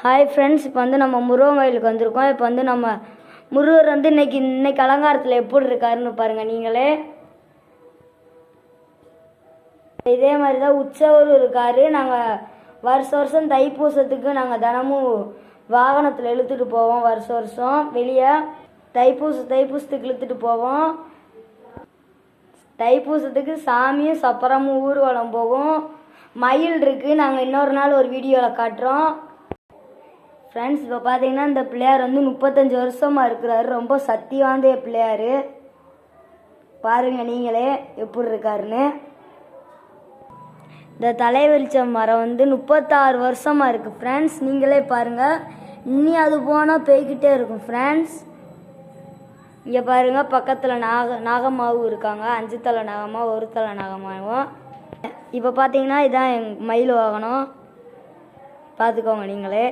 Hi friends இப்போ வந்து நம்ம முருகன் கோயிலுக்கு வந்திருக்கோம். இப்போ வந்து நம்ம முருகர் வந்து இன்னைக்கு இன்னைக்கு அலங்காரத்தில் எப்படி இருக்காருன்னு பாருங்கள் நீங்களே. இதே மாதிரி தான் உற்சவரும் இருக்காரு. நாங்கள் வருஷ வருஷம் தைப்பூசத்துக்கு நாங்கள் தினமும் வாகனத்தில் இழுத்துட்டு போவோம் வருஷ வருஷம். வெளியே தைப்பூச தைப்பூசத்துக்கு இழுத்துட்டு போவோம். தைப்பூசத்துக்கு சாமியும் சப்பரமும் ஊர்வலம் போகும். மயில் இருக்குது நாங்கள் இன்னொரு நாள் ஒரு வீடியோவில் காட்டுறோம். ஃப்ரெண்ட்ஸ் இப்போ பார்த்தீங்கன்னா இந்த பிள்ளையார் வந்து முப்பத்தஞ்சு வருஷமாக இருக்கிறாரு. ரொம்ப சக்தி வாய்ந்த பிள்ளையார். பாருங்கள் நீங்களே எப்படி இருக்காருன்னு. இந்த தலைவெளிச்ச மரம் வந்து முப்பத்தாறு வருஷமாக இருக்குது ஃப்ரெண்ட்ஸ் நீங்களே பாருங்கள் இன்னி அது போனால் போய்கிட்டே இருக்கும். ஃப்ரெண்ட்ஸ் இங்கே பாருங்கள் பக்கத்தில் நாக நாகம்மாவும் இருக்காங்க. அஞ்சு தலை நாகமா ஒரு தலை நாகம்மாவும். இப்போ பார்த்தீங்கன்னா இதான் எங் மயில் வாகனம். பார்த்துக்கோங்க நீங்களே.